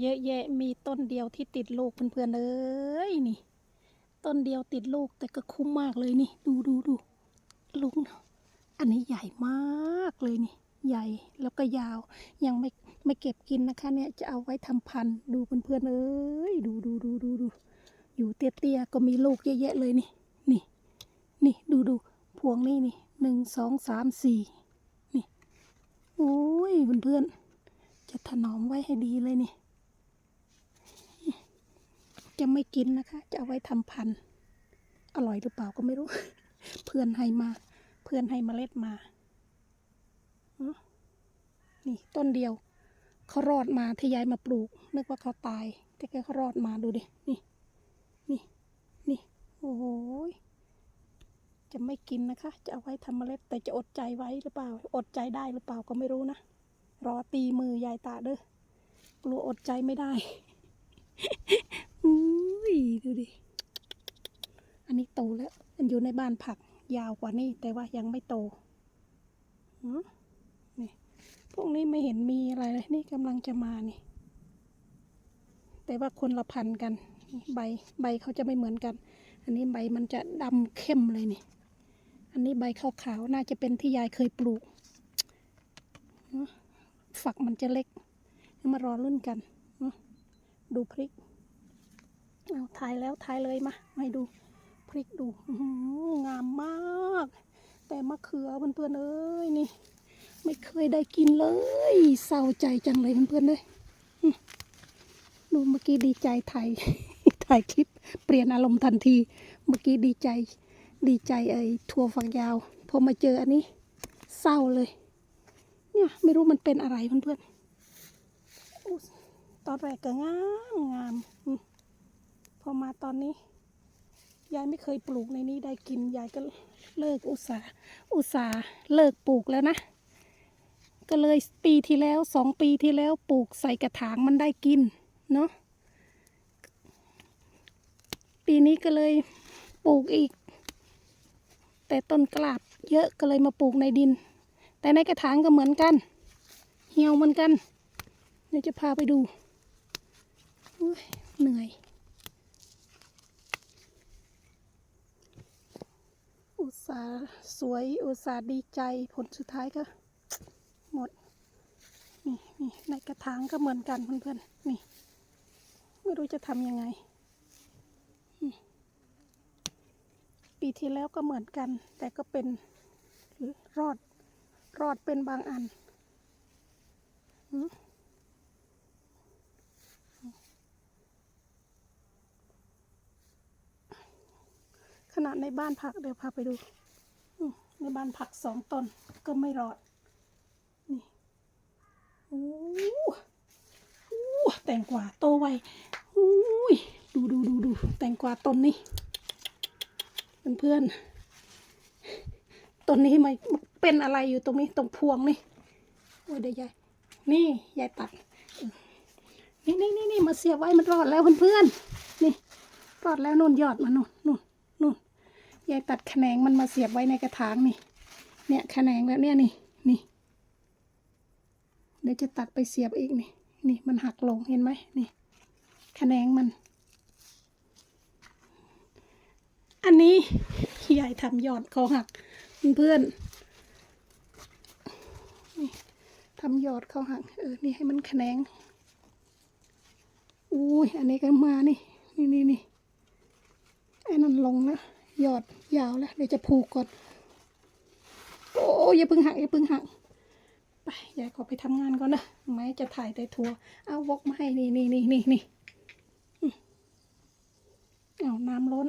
เยอะแยะมีต้นเดียวที่ติดลูกเพื่อนๆเอ้ยนี่ ต้นเดียวติดลูกแต่ก็คุ้มมากเลยนี่ ดูดูดูลูกนะอันนี้ใหญ่มากเลยนี่ ใหญ่แล้วก็ยาวยังไม่ไม่เก็บกินนะคะ เนี่ยจะเอาไว้ทำพันธุ์ดูเพื่อนๆเอ้ยดูดูดูดูดูอยู่เตี้ยๆก็มีลูกเยอะแยะเลยนี่ นี่ นี่ดูดูพวงนี่นี่หนึ่งสองสามสี่นี่โอ้ยเพื่อนๆจะถนอมไว้ให้ดีเลยนี่ จะไม่กินนะคะ จะเอาไว้ทำพันธุ์อร่อยหรือเปล่าก็ไม่รู้ เพื่อนให้มา เพื่อนให้เมล็ดมาอนี่ต้นเดียว เขารอดมาที่ยายมาปลูก นึกว่าเขาตาย แต่แกเขารอดมาดูดิ นี่ นี่ นี่ โอ้โหยจะไม่กินนะคะ จะเอาไว้ทำเมล็ด แต่จะอดใจไว้หรือเปล่า อดใจได้หรือเปล่าก็ไม่รู้นะ รอตีมือยายตาเด้อ กลัวอดใจไม่ได้ อุ้ยดูดิ อันนี้โตแล้ว มันอยู่ในบ้านผักยาวกว่านี้แต่ว่ายังไม่โตหืนี่พวกนี้ไม่เห็นมีอะไรเลยนี่กำลังจะมานี่ แต่ว่าคนละพันกัน ใบใบเขาจะไม่เหมือนกัน อันนี้ใบมันจะดำเข้มเลยนี่ อันนี้ใบขาวๆน่าจะเป็นที่ยายเคยปลูกหือฝักมันจะเล็ก มารอรุ่นกันหือดูพริก เอาถ่ายแล้วถ่ายเลยมาให้ดูพริกดูงามมาก แต่มะเขือเพื่อนๆเอ้ยนี่ ไม่เคยได้กินเลยเศร้าใจจังเลยเพื่อนๆเลยดูเมื่อกี้ดีใจถ่ายถ่ายคลิปเปลี่ยนอารมณ์ทันที เมื่อกี้ดีใจ ดีใจไอ้ทัวฝักยาวพอมาเจออันนี้ เศร้าเลย เนี่ยไม่รู้มันเป็นอะไรเพื่อนๆตอนแรกก็งามงาม อมพอมาตอนนี้ ยายไม่เคยปลูกในนี้ได้กิน ยายก็เลิกอุตสาห์อุตสาห์เลิกปลูกแล้วนะ ก็เลยปีที่แล้วสองปีที่แล้วปลูกใส่กระถางมันได้กิน เนาะปีนี้ก็เลยปลูกอีก แต่ต้นกลาบเยอะก็เลยมาปลูกในดิน แต่ในกระถางก็เหมือนกัน เหี่ยวเหมือนกันเดี๋ยวจะพาไปดูเหนื่อย อุต สาสวยอุตสาห์ดีใจผลสุดท้ายก็ หมด นี่นี่ในกระถางก็เหมือนกันเพื่อนๆนี่ ไม่รู้จะทำยังไง ปีที่แล้วก็เหมือนกัน แต่ก็เป็นรอดรอดเป็นบางอัน อืม ขนาด ในบ้านผักเดี๋ยวพาไปดูในบ้านผักสองต้นก็ไม่รอด นี่โอ้โหแตงกวาโตไวอุ้ยดูดูดูดูแตงกวาต้นนี้เพื่อนๆต้นนี้มันเป็นอะไรอยู่ตรงนี้ตรงพวงนี่โอ้ยเดี๋ยวยายนี่ยายตัดนี่นี่นี่นี่มาเสียบไว้มันรอดแล้วเพื่อนๆนี่รอดแล้วนู่นยอดมันนู่นนู่นนู่น ยายตัดแขนงมันมาเสียบไว้ในกระถางนี่ เนี่ยแขนงแบบเนี้ยนี่นี่ เดี๋ยวจะตัดไปเสียบอีกนี่ นี่มันหักลงเห็นไหมนี่แขนงมัน อันนี้ยายทำยอดเขาหักเพื่อนนี่ทำยอดเขาหักเออนี่ให้มันแขนงอุ้ยอันนี้ก็มานี่นี่นี่นี่ไอ้นั่นลงนะ ยอดยาวแล้วเดี๋ยวจะผูกก่อน โอ้ยอย่าพึ่งหักอย่าพึ่งหักไปยายขอไปทำงานก่อนนะไม่จะถ่ายแต่ทัวเอาวกมาให้นี่นี่นี่นี่นี่เอาน้ำล้น